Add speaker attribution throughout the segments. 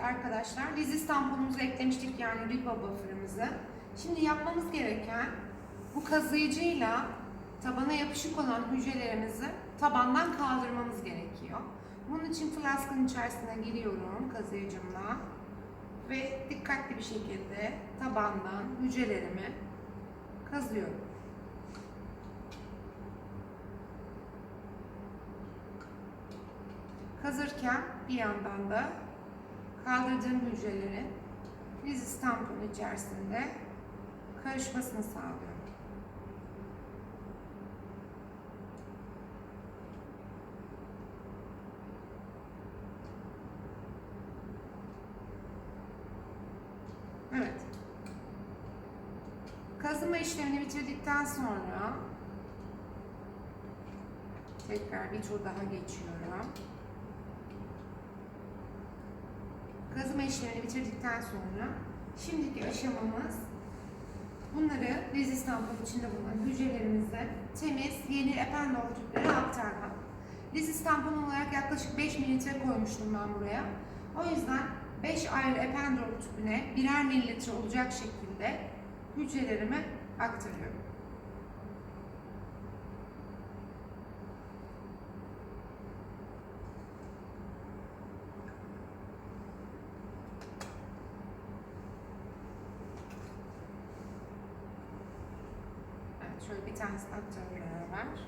Speaker 1: arkadaşlar rezist tamponumuzu eklemiştik yani riba buffer'ımızı. Şimdi yapmamız gereken bu kazıyıcıyla tabana yapışık olan hücrelerimizi tabandan kaldırmamız gerekiyor. Bunun için flaskın içerisine giriyorum kazıyıcımla ve dikkatli bir şekilde tabandan hücrelerimi kazıyorum. Kazırken bir yandan da kaldırdığım hücrelerin rezist tamponu içerisinde karışmasını sağlıyorum. Evet. Kazıma işlemini bitirdikten sonra tekrar bir tur daha geçiyorum. Kazıma işlemini bitirdikten sonra şimdiki aşamamız bunları rezist tampon içinde bulunan hücrelerimize temiz yeni ependol aktarmak. Rezist tampon olarak yaklaşık 5 mililitre koymuştum ben buraya. O yüzden 5 ayrı ependol tüpüne birer mililitre olacak şekilde hücrelerimi aktarıyorum. Evet, şöyle bir tanesini aktarıyorum beraber.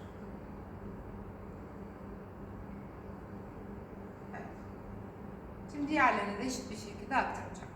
Speaker 1: Evet. Şimdi diğerlerini de eşit bir şekilde aktaracağım.